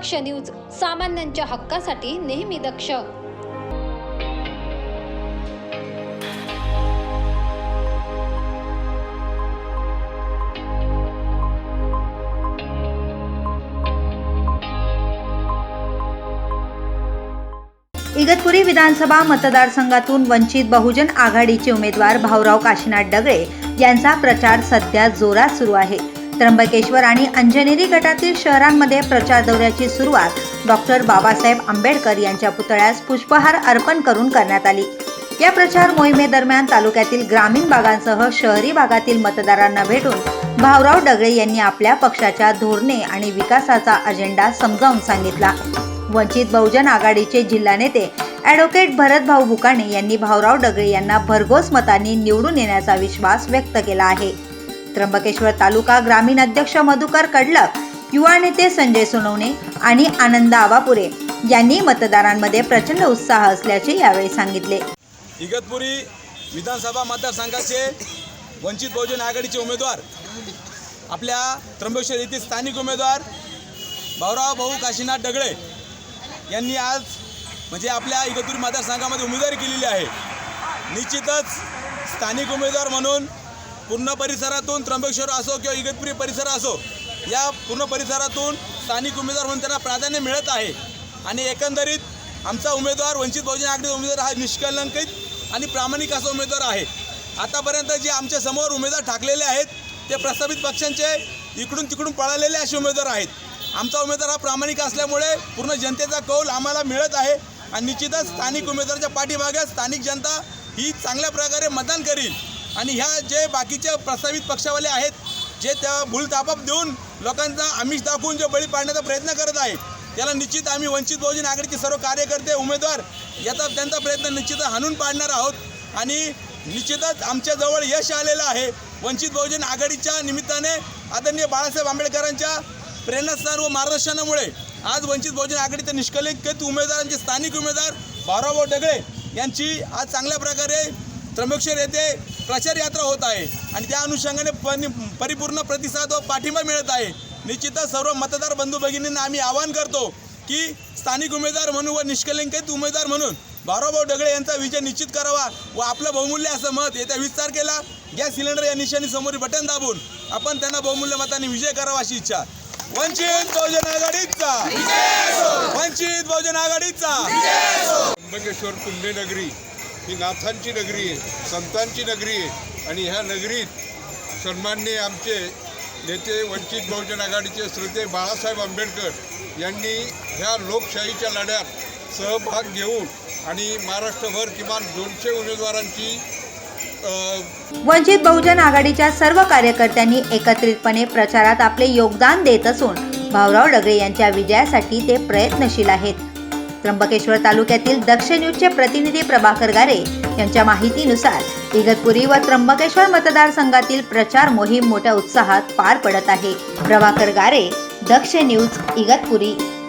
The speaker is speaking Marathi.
दक्ष न्यूज सामान्यांच्या हक्कासाठी नेहमी दक्ष. इगतपुरी विधानसभा मतदारसंघातून वंचित बहुजन आघाडीचे उमेदवार भाऊराव काशीनाथ डगळे यांचा प्रचार सध्या जोरात सुरू आहे. त्र्यंबकेश्वर आणि अंजनेरी गटातील शहरांमध्ये प्रचार दौऱ्याची सुरुवात डॉक्टर बाबासाहेब आंबेडकर यांच्या पुतळ्यास पुष्पहार अर्पण करून करण्यात आली. या प्रचार मोहिमेदरम्यान तालुक्यातील ग्रामीण भागांसह शहरी भागातील मतदारांना भेटून भाऊराव डगळे यांनी आपल्या पक्षाच्या धोरणे आणि विकासाचा अजेंडा समजावून सांगितला. वंचित बहुजन आघाडीचे जिल्हा नेते ॲडव्होकेट भरत भाऊ बुकाणे यांनी भाऊराव डगळे यांना भरघोस मतांनी निवडून येण्याचा विश्वास व्यक्त केला आहे. त्र्यंबकेश्वर तालुका ग्रामीण अध्यक्ष मधुकर कडलक युवा नेते संजय सोनवणे आणि आनंद आवापुरे यांनी मतदारांमध्ये प्रचंड उत्साह असल्याचे यावेळी सांगितले. इगतपुरी विधानसभा मतदारसंघाचे वंचित बहुजन आघाडीचे उमेदवार आपल्या त्र्यंबकेश्वर येथील स्थानिक उमेदवार भाऊराव भाऊ काशीनाथ डगळे यांनी आज म्हणजे आपल्या इगतपुरी मतदारसंघामध्ये उमेदवारी केलेली आहे. निश्चितच स्थानिक उमेदवार म्हणून पूर्ण परिसरातून त्र्यंबकेश्वर असो किंवा इगतपुरी परिसर असो या पूर्ण परिसरातून स्थानिक उमेदवार म्हणून त्यांना प्राधान्य मिळत आहे. आणि एकंदरीत आमचा उमेदवार वंचित बहुजन आघाडीचा उमेदवार हा निष्कलंकित आणि प्रामाणिक असा उमेदवार आहे. आतापर्यंत जे आमच्यासमोर उमेदवार ठाकलेले आहेत ते प्रस्तावित पक्षांचे इकडून तिकडून पळालेले असे उमेदवार आहेत. आमचा उमेदवार हा प्रामाणिक असल्यामुळे पूर्ण जनतेचा कौल आम्हाला मिळत आहे आणि निश्चितच स्थानिक उमेदवाराच्या पाठीमागे स्थानिक जनता ही चांगल्या प्रकारे मतदान करील. आणि ह्या जे बाकीचे प्रस्तावित पक्षावाले आहेत जे त्या भूलतापाप देऊन लोकांचा आमिष दाखवून जे बळी पाडण्याचा प्रयत्न करत आहे त्याला निश्चित आम्ही वंचित बहुजन आघाडीचे सर्व कार्यकर्ते उमेदवार याचा त्यांचा प्रयत्न निश्चित हाणून पाडणार आहोत. आणि निश्चितच आमच्याजवळ यश आलेलं आहे. वंचित बहुजन आघाडीच्या निमित्ताने आदरणीय बाळासाहेब आंबेडकरांच्या प्रेरणास्थान व मार्गदर्शनामुळे आज वंचित बहुजन आघाडीचे निष्कलित उमेदवारांचे स्थानिक उमेदवार भाऊराव डगळे यांची आज चांगल्या प्रकारे त्र्यंबकेश्वर येथे प्रचार यात्रा होत आहे. आणि त्या अनुषंगाने पनि परिपूर्ण प्रतिसाद व पाठिंबा मिळत आहे. निश्चितच सर्व मतदार बंधू भगिनींना आम्ही आवाहन करतो की स्थानिक उमेदवार म्हणून व निष्कलंकित उमेदवार म्हणून भाऊराव डगळे यांचा विजय निश्चित करावा व आपलं बहुमूल्य असं मत येत्या वीस तारखेला गॅस सिलेंडर या निशाणी समोर बटन दाबून आपण त्यांना बहुमूल्य मताने विजय करावा अशी इच्छा. वंचित बहुजन आघाडीचा. वंचित बहुजन आघाडीचा. पुण्यनगरी ही नाथांची नगरी आहे संतांची नगरी आहे. आणि ह्या नगरीत सन्माननीय आमचे नेते वंचित बहुजन आघाडीचे श्रोते बाळासाहेब आंबेडकर यांनी ह्या लोकशाहीच्या लढ्यात सहभाग घेऊन आणि महाराष्ट्रभर किमान दोनशे उमेदवारांची वंचित बहुजन आघाडीच्या सर्व कार्यकर्त्यांनी एकत्रितपणे प्रचारात आपले योगदान देत असून भाऊराव डगळे यांच्या विजयासाठी ते प्रयत्नशील आहेत. त्र्यंबकेश्वर तालुक्यातील दक्ष न्यूजचे प्रतिनिधी प्रभाकर गारे यांच्या माहितीनुसार इगतपुरी व त्र्यंबकेश्वर मतदारसंघातील प्रचार मोहीम मोठ्या उत्साहात पार पडत आहे. प्रभाकर गारे दक्ष न्यूज इगतपुरी.